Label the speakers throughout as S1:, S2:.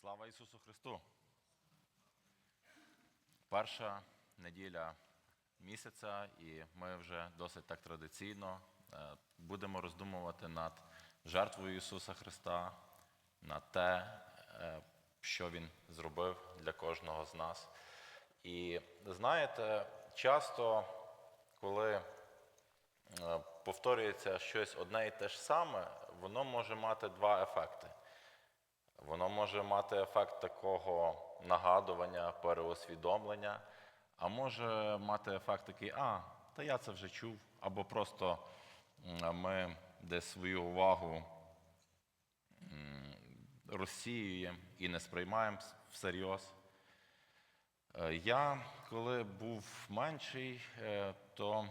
S1: Слава Ісусу Христу! Перша неділя місяця, і ми вже досить так традиційно е, будемо роздумувати над жертвою Ісуса Христа, над те, е, що Він зробив для кожного з нас. І знаєте, часто, коли е, повторюється щось одне і те ж саме, воно може мати два ефекти. Воно може мати ефект такого нагадування, переосвідомлення, а може мати ефект такий, а, та я це вже чув, або просто ми десь свою увагу розсіюємо і не сприймаємо всерйоз. Е, Я, коли був менший, е, то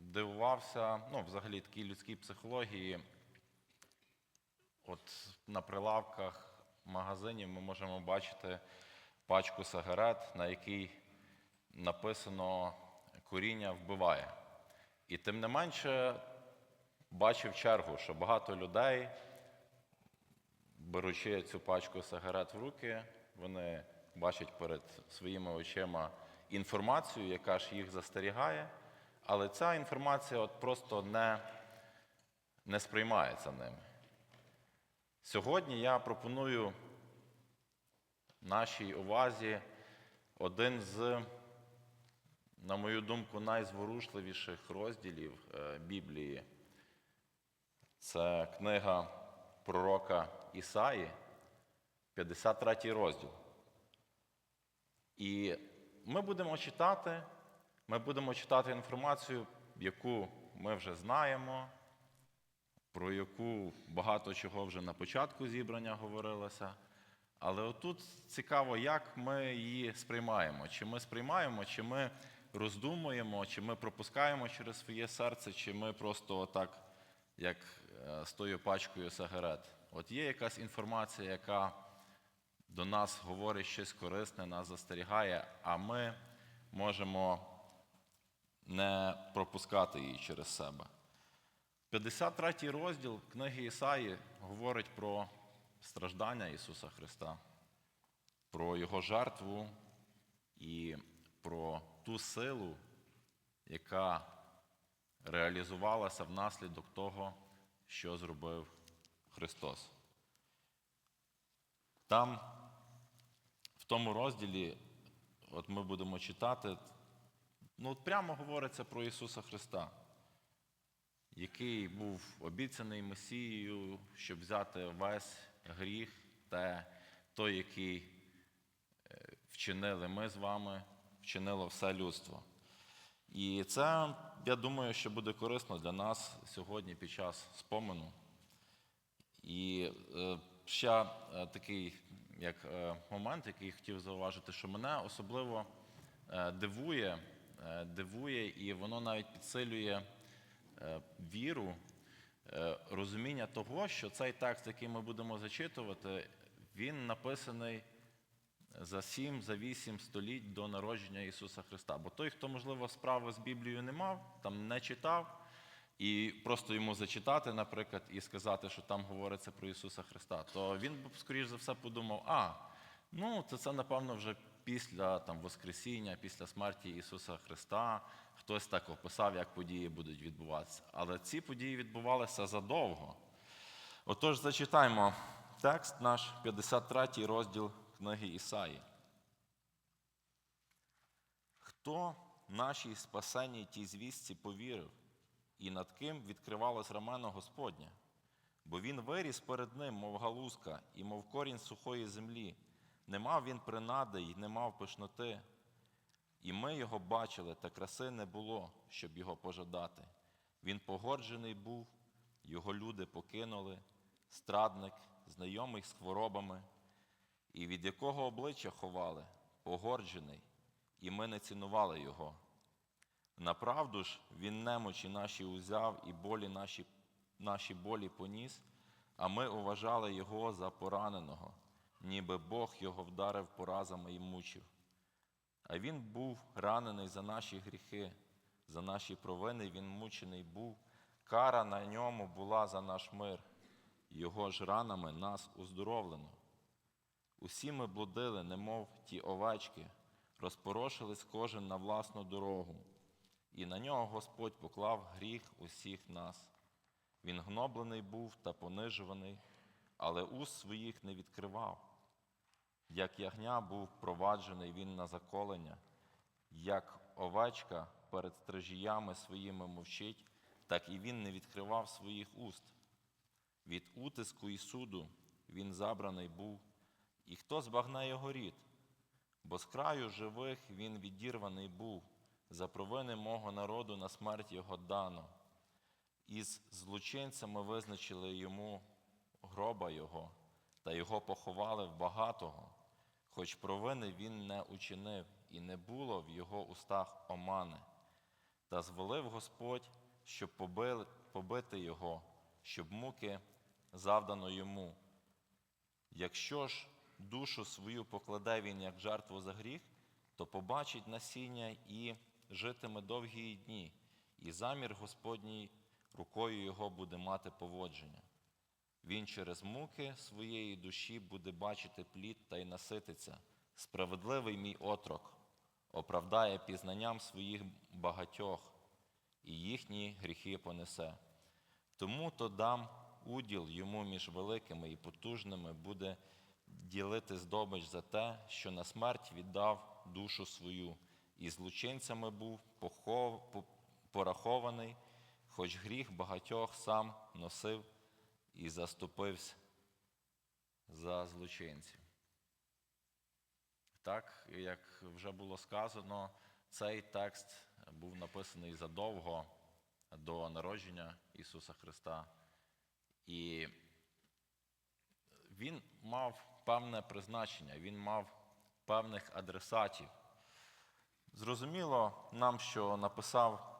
S1: дивувався, ну, взагалі такій людській психології. От на прилавках магазинів ми можемо бачити пачку сигарет, на якій написано коріння вбиває. І тим не менше бачив чергу, що багато людей, беручи цю пачку сигарет в руки, вони бачать перед своїми очима інформацію, яка ж їх застерігає, але ця інформація от просто не, не сприймається ними. Сьогодні я пропоную нашій увазі один з, на мою думку, найзворушливіших розділів е, Біблії. Це книга пророка Ісаї, 53 розділ. І ми будемо читати, ми будемо читати інформацію, яку ми вже знаємо, про яку багато чого вже на початку зібрання говорилося. Але отут цікаво, як ми її сприймаємо. Чи ми сприймаємо, чи ми роздумуємо, чи ми пропускаємо через своє серце, чи ми просто отак, як е, з тою пачкою сигарет. От є якась інформація, яка до нас говорить щось корисне, нас застерігає, а ми можемо не пропускати її через себе. 53 розділ книги Ісаї говорить про страждання Ісуса Христа, про Його жертву і про ту силу, яка реалізувалася внаслідок того, що зробив Христос. Там, в тому розділі, от ми будемо читати, ну прямо говориться про Ісуса Христа який був обіцяний Месією, щоб взяти весь гріх, та той, який е, вчинили ми з вами, вчинило все людство. І це, я думаю, що буде корисно для нас сьогодні під час спомену. І е, ще е, такий як момент, який хотів зауважити, що мене особливо дивує, дивує, і воно навіть підсилює віру, е, розуміння того, що цей текст, який ми будемо зачитувати, він написаний за сім, за вісім століть до народження Ісуса Христа. Бо той, хто, можливо, справи з Біблією не мав, там не читав, і просто йому зачитати, наприклад, і сказати, що там говориться про Ісуса Христа, то він б, скоріш за все, подумав, а, ну, це, це напевно, вже після там, Воскресіння, після смерті Ісуса Христа. Хтось так описав, як події будуть відбуватися. Але ці події відбувалися задовго. Отож, зачитаємо текст наш 53 розділ книги Ісаї. Хто нашій спасенній тій звістці повірив, і над ким відкривалось рамено Господнє? Бо він виріс перед ним, мов галузка, і мов корінь сухої землі. Не мав він принади й не мав пишноти. І ми його бачили, та краси не було, щоб його пожадати. Він погорджений був, його люди покинули, страдник, знайомий з хворобами, і від якого обличчя ховали, погорджений, і ми не цінували його. Направду ж він немочі наші узяв і болі наші, наші болі поніс, а ми уважали його за пораненого, ніби Бог його вдарив поразами і мучив. А він був ранений за наші гріхи, за наші провини він мучений був. Кара на ньому була за наш мир, його ж ранами нас уздоровлено. Усі ми блудили, немов ті овечки, розпорошились кожен на власну дорогу, і на нього Господь поклав гріх усіх нас. Він гноблений був та понижуваний, але уст своїх не відкривав. Як ягня був проваджений він на заколення, як овечка перед стражіями своїми мовчить, так і він не відкривав своїх уст. Від утиску і суду він забраний був, і хто збагне його рід? Бо з краю живих він відірваний був, за провини мого народу на смерть його дано. Із злочинцями визначили йому гроба його, та його поховали в багатого, хоч провини він не учинив, і не було в його устах омани. Та зволив Господь, щоб побили, побити його, щоб муки завдано йому. Якщо ж душу свою покладе він як жертву за гріх, то побачить насіння і житиме довгі дні, і замір Господній рукою його буде мати поводження. Він через муки своєї душі буде бачити плід та й насититься. Справедливий мій отрок оправдає пізнанням своїх багатьох, і їхні гріхи понесе. Тому то дам уділ йому між великими і потужними буде ділити здобич за те, що на смерть віддав душу свою, і злочинцями був порахований, хоч гріх багатьох сам носив і заступився за злочинців. Так, як вже було сказано, цей текст був написаний задовго до народження Ісуса Христа. І він мав певне призначення, він мав певних адресатів. Зрозуміло нам, що написав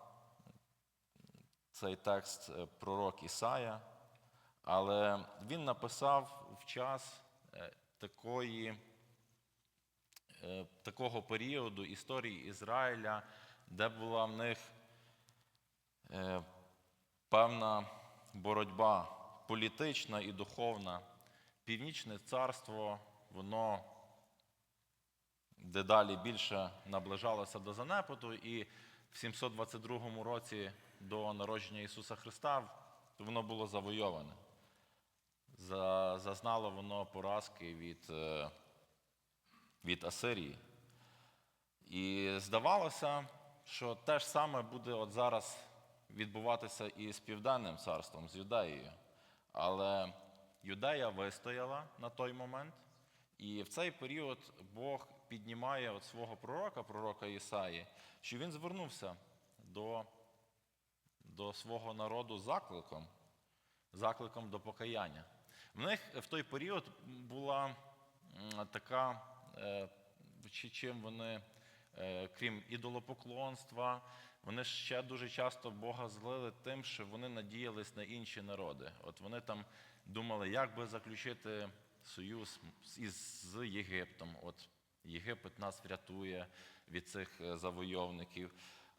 S1: цей текст пророк Ісая, але він написав в час е, такої, е, такого періоду історії Ізраїля, де була в них е, певна боротьба політична і духовна. Північне царство, воно дедалі більше наближалося до занепаду, і в 722 році до народження Ісуса Христа воно було завойоване. За- Зазнало воно поразки від, е, від Асирії. І здавалося, що те ж саме буде от зараз відбуватися і з Південним царством, з Юдеєю. Але Юдея вистояла на той момент, і в цей період Бог піднімає от свого пророка, пророка Ісаї, що він звернувся до, до свого народу закликом, закликом до покаяння. В них в той період була така, е, чи- чим вони, е, крім ідолопоклонства, вони ще дуже часто Бога злили тим, що вони надіялись на інші народи. От вони там думали, як би заключити союз із з Єгиптом. От Єгипет нас врятує від цих е, завойовників.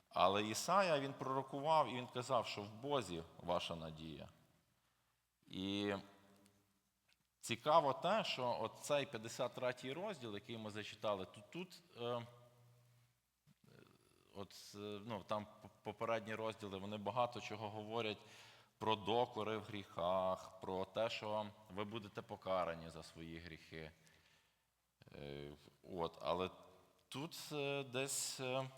S1: Але Ісая він пророкував і він казав, що в Бозі ваша надія. І цікаво те, що цей 53 розділ, який ми зачитали, то тут е, от, е, ну, там попередні розділи, вони багато чого говорять про докори в гріхах, про те, що ви будете покарані за свої гріхи. Е, От, але тут е, десь е,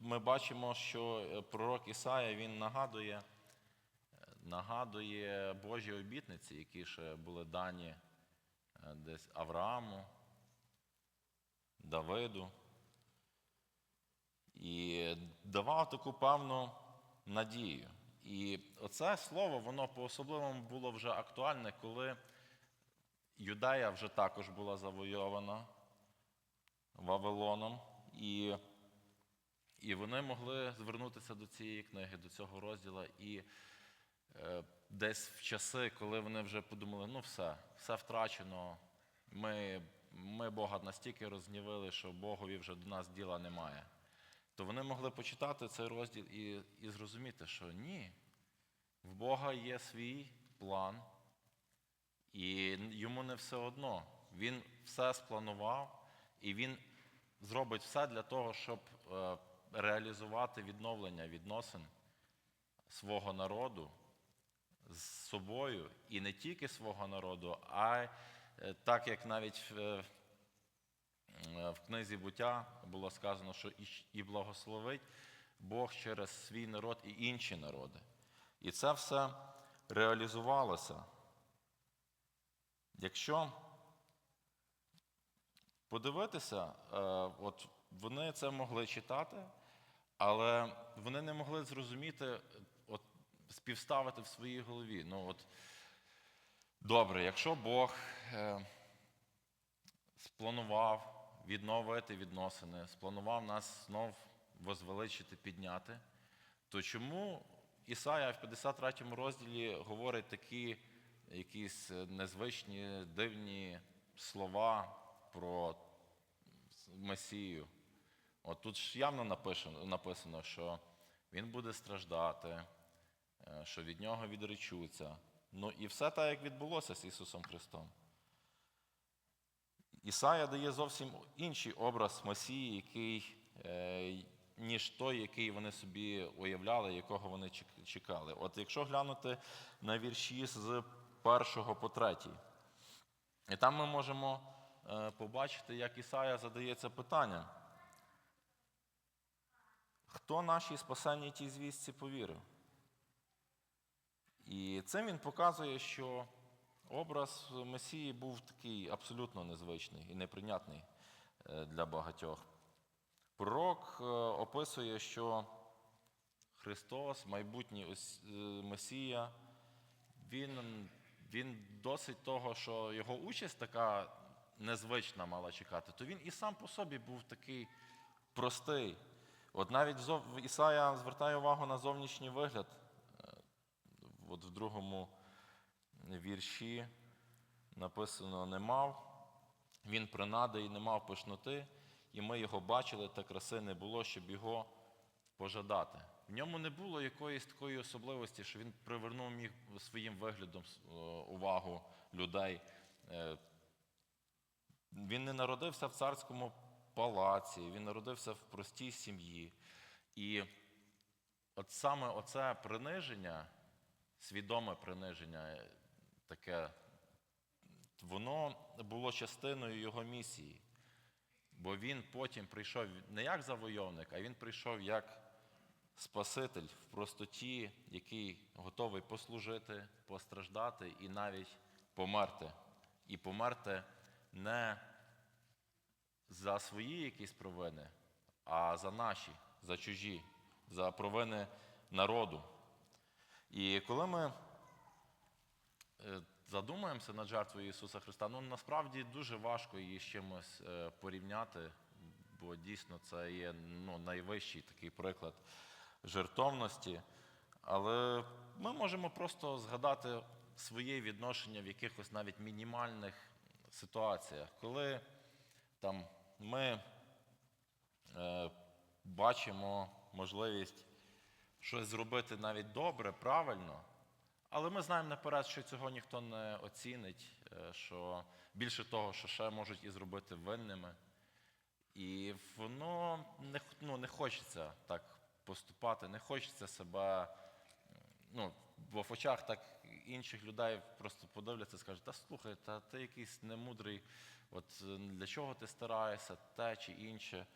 S1: ми бачимо, що е, пророк Ісая він нагадує, нагадує Божі обітниці, які ще були дані е, десь Аврааму, Давиду. І давав таку певну надію. І оце слово, воно по-особливому було вже актуальне, коли Юдея вже також була завойована Вавилоном, і, і вони могли звернутися до цієї книги, до цього розділу. Десь в часи, коли вони вже подумали, ну все, все втрачено, ми, ми Бога настільки розгнівили, що Богові вже до нас діла немає. То вони могли почитати цей розділ і, і зрозуміти, що ні, в Бога є свій план, І йому не все одно. Він все спланував, і він зробить все для того, щоб е, реалізувати відновлення відносин свого народу з собою, і не тільки свого народу, а е, так як навіть в, е, в книзі буття було сказано, що і, благословить Бог через свій народ і інші народи. І це все реалізувалося. Якщо подивитися, е, от вони це могли читати, але вони не могли зрозуміти, співставити в своїй голові. Ну, от, добре, якщо Бог е, спланував відновити відносини, спланував нас знов возвеличити, підняти, то чому Ісая в 53 розділі говорить такі якісь незвичні, дивні слова про Месію? От тут ж явно напишено, написано, що він буде страждати, що від нього відречуться. Ну і все так, як відбулося з Ісусом Христом. Ісая дає зовсім інший образ Месії, який, е, ніж той, який вони собі уявляли, якого вони чекали. От якщо глянути на вірші з першого по третій, і там ми можемо е, побачити, як Ісая задає це питання. Хто нашій спасенній тій звістці повірив? І цим він показує, що образ Месії був такий абсолютно незвичний і неприйнятний е, для багатьох. Пророк е, описує, що Христос, майбутній е, Месія, він, він досить того, що його участь така незвична мала чекати, то він і сам по собі був такий простий. От навіть Ісая звертає увагу на зовнішній вигляд. От в другому вірші написано не мав. Він принади і не мав пишноти, і ми його бачили, та краси не було, щоб його пожадати. В ньому не було якоїсь такої особливості, що він привернув міг своїм виглядом е, увагу людей. Е, Він не народився в царському палаці, він народився в простій сім'ї. І от саме оце приниження, свідоме приниження, е, таке, воно було частиною його місії. Бо він потім прийшов не як завойовник, а він прийшов як Спаситель в простоті, який готовий послужити, постраждати і навіть померти. І померти не за свої якісь провини, а за наші, за чужі, за провини народу. І коли ми е, задумаємося над жертвою Ісуса Христа, ну насправді дуже важко її з чимось е, порівняти, бо дійсно це є ну, найвищий такий приклад жертовності. Але ми можемо просто згадати своє відношення в якихось навіть мінімальних ситуаціях, коли там ми е, бачимо можливість щось зробити навіть добре, правильно, але ми знаємо наперед, що цього ніхто не оцінить, е, що більше того, що ще можуть і зробити винними. І воно не, ну, не хочеться так поступати, не хочеться себе. Ну, бо в очах так інших людей просто подивляться і скажуть, та слухай, та ти якийсь немудрий, от для чого ти стараєшся, те чи інше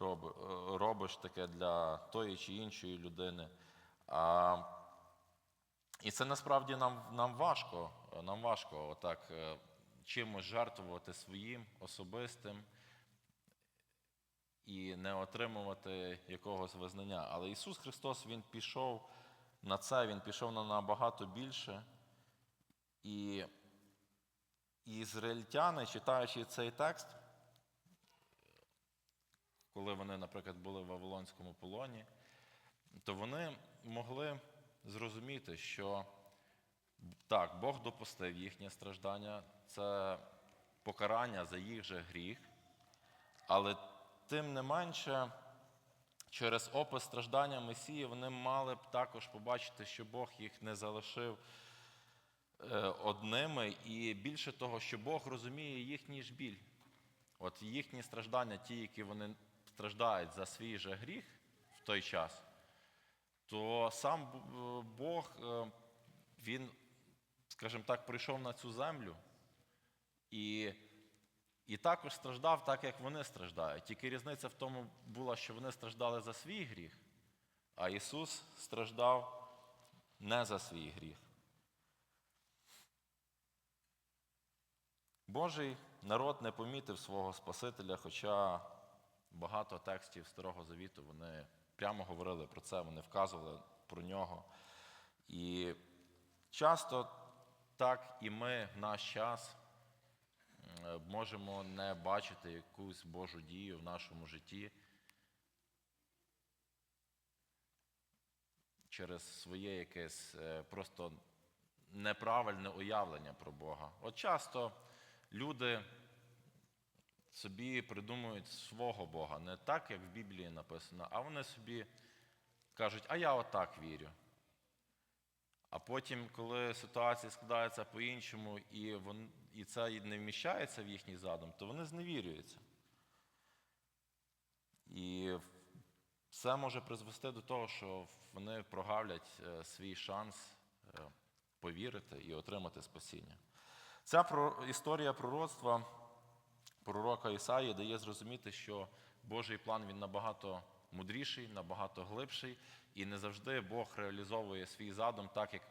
S1: робиш таке для тої чи іншої людини. А, і це насправді нам, нам важко, е, нам важко отак е, чимось жертвувати своїм особистим і не отримувати якогось визнання. Але Ісус Христос Він пішов на це, Він пішов на набагато більше. І, і ізраїльтяни, читаючи цей текст, коли вони, наприклад, були в Вавилонському полоні, то вони могли зрозуміти, що так, Бог допустив їхнє страждання, це покарання за їх же гріх, але тим не менше, через опис страждання Месії вони мали б також побачити, що Бог їх не залишив е, одними, і більше того, що Бог розуміє їхній ж біль. От їхні страждання, ті, які вони страждають за свій же гріх в той час, то сам Бог, е, він, скажімо так, прийшов на цю землю і, і також страждав так, як вони страждають. Тільки різниця в тому була, що вони страждали за свій гріх, а Ісус страждав не за свій гріх. Божий народ не помітив свого Спасителя, хоча багато текстів Старого Завіту вони прямо говорили про це, вони вказували про нього. І часто так і ми в наш час е, можемо не бачити якусь Божу дію в нашому житті через своє якесь е, просто неправильне уявлення про Бога. От часто люди собі придумують свого Бога, не так, як в Біблії написано, а вони собі кажуть, а я отак вірю. А потім, коли ситуація складається по-іншому, і, вон, і це не вміщається в їхній задум, то вони зневірюються. І це може призвести до того, що вони прогавлять е, свій шанс е, повірити і отримати спасіння. Ця історія пророцтва пророка Ісаї дає зрозуміти, що Божий план він набагато мудріший, набагато глибший, і не завжди Бог реалізовує свій задум так, як,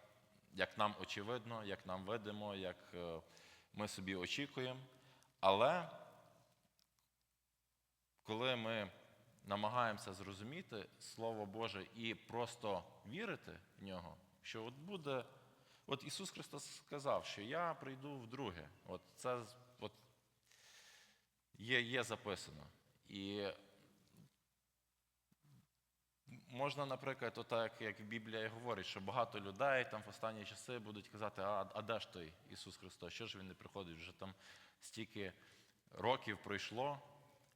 S1: як нам очевидно, як нам видимо, як е, ми собі очікуємо. Але коли ми намагаємося зрозуміти Слово Боже і просто вірити в нього, що от буде. От Ісус Христос сказав, що я прийду вдруге. От це є, є записано. І можна, наприклад, отак, як Біблія говорить, що багато людей там в останні часи будуть казати, а, а де ж той Ісус Христос? Що ж він не приходить? Вже там стільки років пройшло,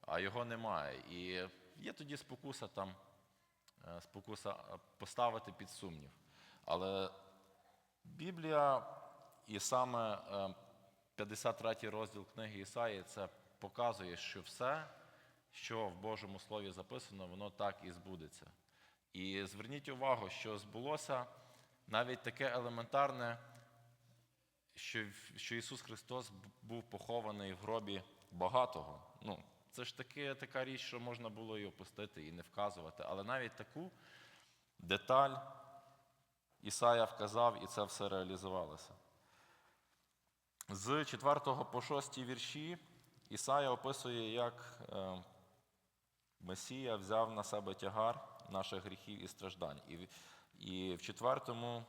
S1: а його немає. І є тоді спокуса там, е, спокуса е, поставити під сумнів. Але Біблія і саме е, 53 розділ книги Ісаї це показує, що все, що в Божому Слові записано, воно так і збудеться. І зверніть увагу, що збулося навіть таке елементарне, що, що Ісус Христос був похований в гробі багатого. Ну, це ж таки, така річ, що можна було і опустити, і не вказувати. Але навіть таку деталь Ісая вказав, і це все реалізувалося. З 4 по 6 вірші Ісая описує, як е, Месія взяв на себе тягар наших гріхів і страждань. І, в- четвертому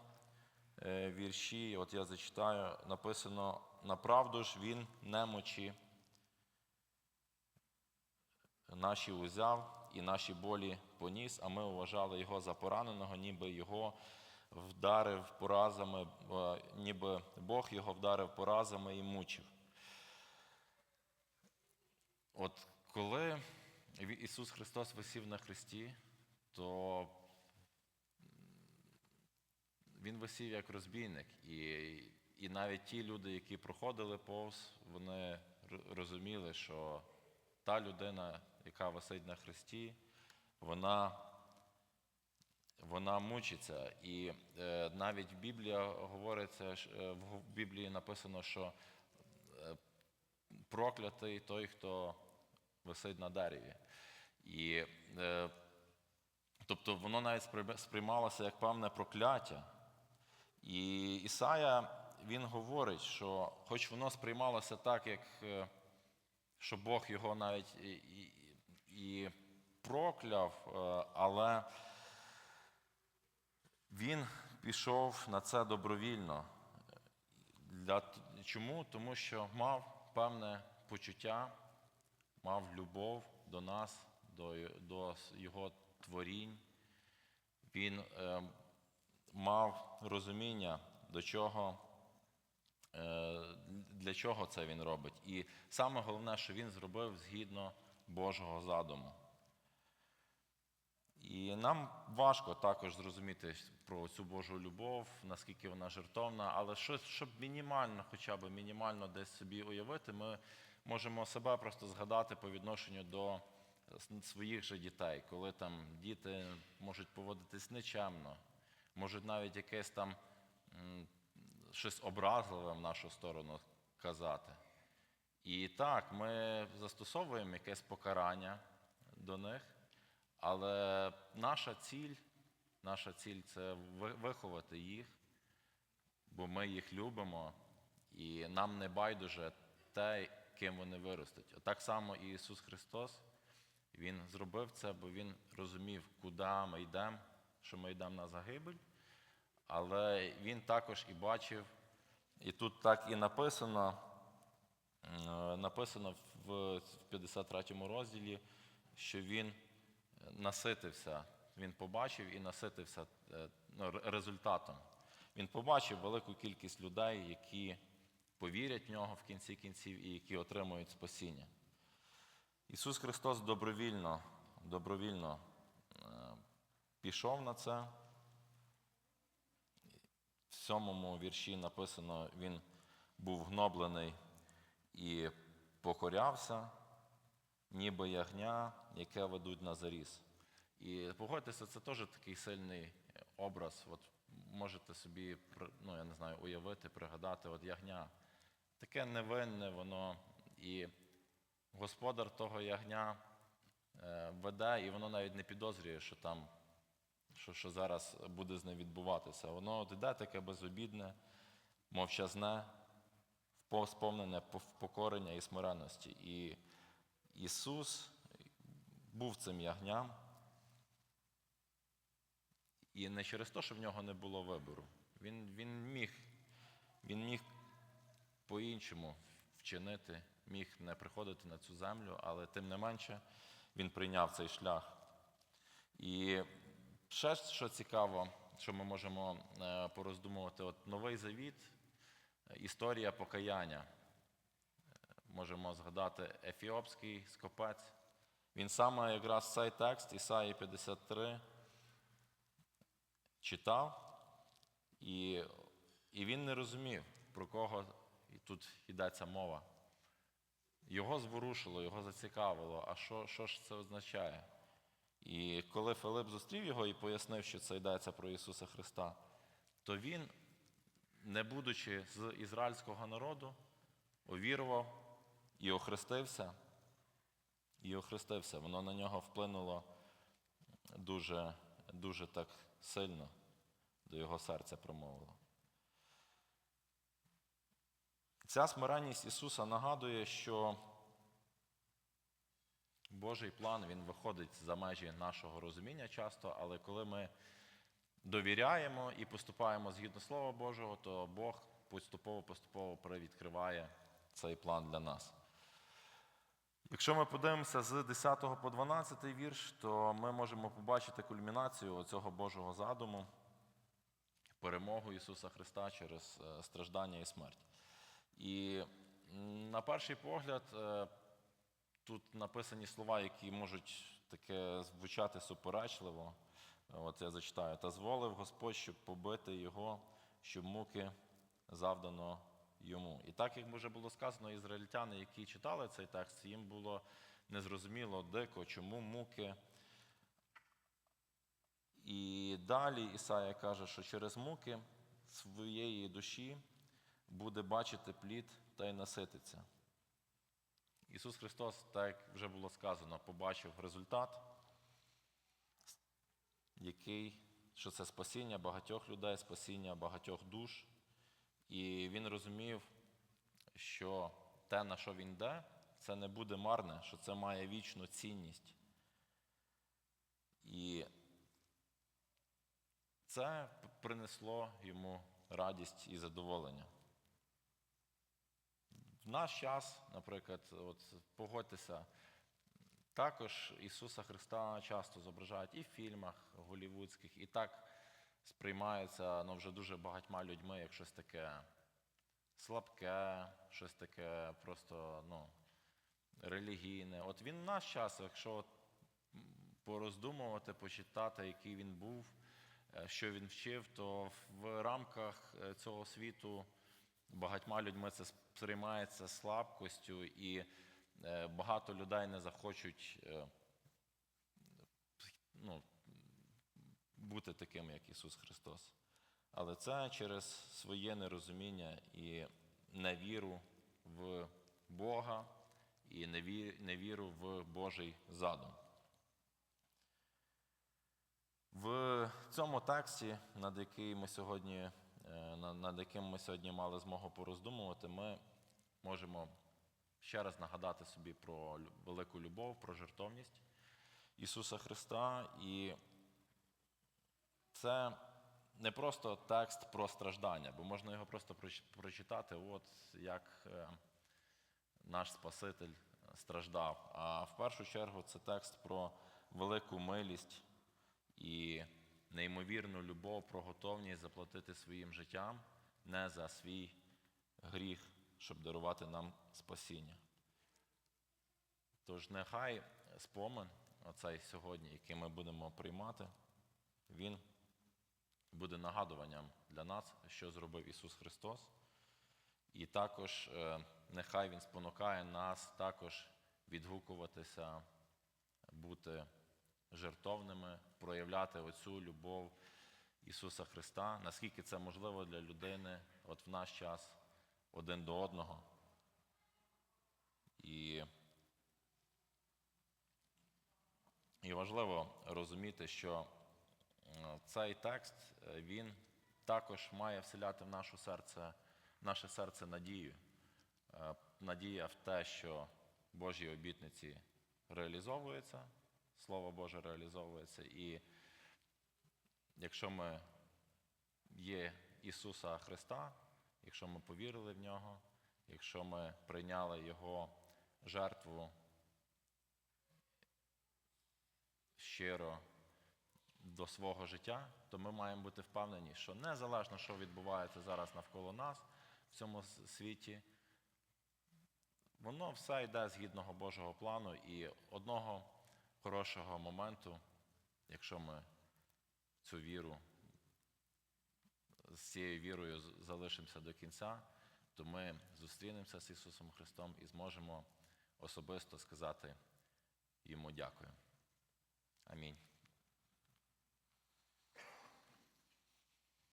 S1: е, вірші, от я зачитаю, написано: направду ж він немочі наші узяв і наші болі поніс, а ми вважали його за пораненого, ніби його вдарив поразами, ніби Бог його вдарив поразами і мучив. От коли Ісус Христос висів на хресті, то Він висів як розбійник. І, і навіть ті люди, які проходили повз, вони розуміли, що та людина, яка висить на хресті, вона, вона мучиться. І е, навіть в Біблії говориться, е, в Біблії написано, що е, проклятий той, хто висить на дереві. І, е, тобто воно навіть сприймалося як певне прокляття. І Ісая він говорить, що хоч воно сприймалося так, як е, що Бог його навіть і, і, і прокляв, е, але він пішов на це добровільно. Для, чому? Тому що мав певне почуття, мав любов до нас, до, до його творінь. Він е, мав розуміння, до чого, е, для чого це він робить. І саме головне, що він зробив згідно Божого задуму. І нам важко також зрозуміти про цю Божу любов, наскільки вона жертовна, але щось, щоб мінімально, хоча б мінімально десь собі уявити, ми можемо себе просто згадати по відношенню до своїх же дітей, коли там діти можуть поводитись нечемно, можуть навіть якесь там щось образливе в нашу сторону казати. І так, ми застосовуємо якесь покарання до них, але наша ціль, наша ціль це виховати їх, бо ми їх любимо, і нам не байдуже те, ким вони виростуть. Так само і Ісус Христос, Він зробив це, бо Він розумів, куди ми йдемо, що ми йдемо на загибель, але Він також і бачив, і тут так і написано, Е, написано в 53 розділі, що він наситився, він побачив і наситився е, ну, результатом. Він побачив велику кількість людей, які повірять в нього в кінці кінців і які отримують спасіння. Ісус Христос добровільно, добровільно е, пішов на це. В сьомому вірші написано, він був гноблений і покорявся, ніби ягня, яке ведуть на заріз. І погодьтеся, це теж такий сильний образ. От можете собі, ну я не знаю, уявити, пригадати, от ягня. Таке невинне воно. І господар того ягня е, веде, і воно навіть не підозрює, що там, що, що зараз буде з ним відбуватися. Воно от іде таке безобідне, мовчазне, сповнене покорення і смиренності. І Ісус був цим ягням. І не через те, що в нього не було вибору. Він, він міг, він міг по-іншому вчинити, міг не приходити на цю землю, але тим не менше він прийняв цей шлях. І ще що цікаво, що ми можемо е, пороздумувати, от Новий Завіт, е, історія покаяння. Е, Можемо згадати ефіопський скопець. Він саме якраз цей текст, Ісаї 53, читав, і, і він не розумів, про кого тут йдеться мова. Його зворушило, його зацікавило, а що, що ж це означає? І коли Филип зустрів його і пояснив, що це йдеться про Ісуса Христа, то він, не будучи з ізраїльського народу, увірував і охрестився, і охрестився. Воно на нього вплинуло дуже, дуже так сильно, до його серця промовило. Ця смиренність Ісуса нагадує, що Божий план він виходить за межі нашого розуміння часто, але коли ми довіряємо і поступаємо згідно Слова Божого, то Бог поступово-поступово привідкриває цей план для нас. Якщо ми подивимося з 10 по 12 вірш, то ми можемо побачити кульмінацію цього Божого задуму, перемогу Ісуса Христа через е, страждання і смерть. І на перший погляд, е, тут написані слова, які можуть таке звучати суперечливо. От я зачитаю: та зволив Господь, щоб побити його, щоб муки завдано йому. І так, як вже було сказано, ізраїльтяни, які читали цей текст, їм було незрозуміло дико, чому муки. І далі Ісая каже, що через муки своєї душі буде бачити плід та й насититься. Ісус Христос, так як вже було сказано, побачив результат, який, що це спасіння багатьох людей, спасіння багатьох душ. І він розумів, що те, на що він йде, це не буде марне, що це має вічну цінність. І це принесло йому радість і задоволення. В наш час, наприклад, от погодьтеся, також Ісуса Христа часто зображають і в фільмах голівудських, і так сприймається ну, вже дуже багатьма людьми як щось таке слабке, щось таке просто ну, релігійне. От він в наш час, якщо пороздумувати, почитати, який він був, е, що він вчив, то в рамках е, цього світу багатьма людьми це сприймається слабкостю, і е, багато людей не захочуть е, ну, бути такими, як Ісус Христос. Але це через своє нерозуміння і невіру в Бога і невіру в Божий задум. В цьому тексті, над, який ми сьогодні, над яким ми сьогодні мали змогу пороздумувати, ми можемо ще раз нагадати собі про велику любов, про жертовність Ісуса Христа. І це не просто текст про страждання, бо можна його просто прочитати, от як е, наш Спаситель страждав. А в першу чергу це текст про велику милість і неймовірну любов, про готовність заплатити своїм життям не за свій гріх, щоб дарувати нам спасіння. Тож нехай спомин, оцей сьогодні, який ми будемо приймати, він буде нагадуванням для нас, що зробив Ісус Христос. І також е, нехай Він спонукає нас також відгукуватися, бути жертовними, проявляти оцю любов Ісуса Христа, наскільки це можливо для людини от в наш час один до одного. І, і важливо розуміти, що е, цей текст е, він також має вселяти в наше серце, в наше серце надію. Е, Надія в те, що Божі обітниці реалізовуються, Слово Боже реалізовується. І якщо ми є Ісуса Христа, якщо ми повірили в Нього, якщо ми прийняли Його жертву щиро до свого життя, то ми маємо бути впевнені, що незалежно, що відбувається зараз навколо нас в цьому світі, воно все йде згідного Божого плану, і одного хорошого моменту, якщо ми цю віру з цією вірою залишимося до кінця, то ми зустрінемося з Ісусом Христом і зможемо особисто сказати йому дякую. Амінь.